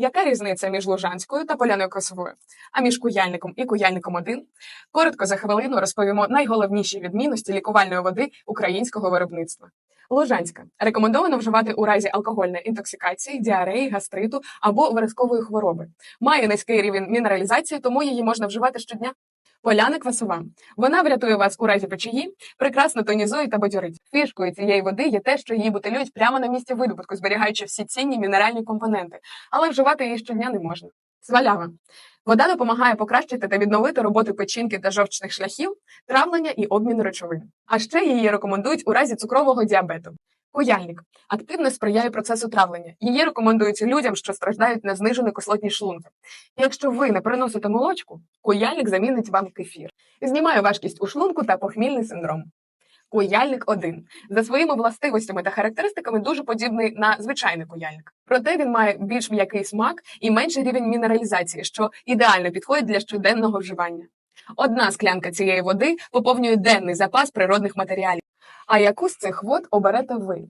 Яка різниця між Лужанською та Поляною Косовою? А між куяльником і куяльником 1 коротко за хвилину розповімо найголовніші відмінності лікувальної води українського виробництва. Лужанська рекомендовано вживати у разі алкогольної інтоксикації, діареї, гастриту або виразкової хвороби. Має низький рівень мінералізації, тому її можна вживати щодня. Поляна квасова. Вона врятує вас у разі печії, прекрасно тонізує та бадьорить. Фішкою цієї води є те, що її бутилюють прямо на місці видобутку, зберігаючи всі цінні мінеральні компоненти, але вживати її щодня не можна. Свалява. Вода допомагає покращити та відновити роботу печінки та жовчних шляхів, травлення і обмін речовин. А ще її рекомендують у разі цукрового діабету. Куяльник активно сприяє процесу травлення. Її рекомендують людям, що страждають на знижену кислотність шлунка. Якщо ви не приносите молочку, куяльник замінить вам кефір. Знімає важкість у шлунку та похмільний синдром. Куяльник 1 за своїми властивостями та характеристиками дуже подібний на звичайний куяльник. Проте він має більш м'який смак і менший рівень мінералізації, що ідеально підходить для щоденного вживання. Одна склянка цієї води поповнює денний запас природних матеріалів. А яку з цих вод оберете ви?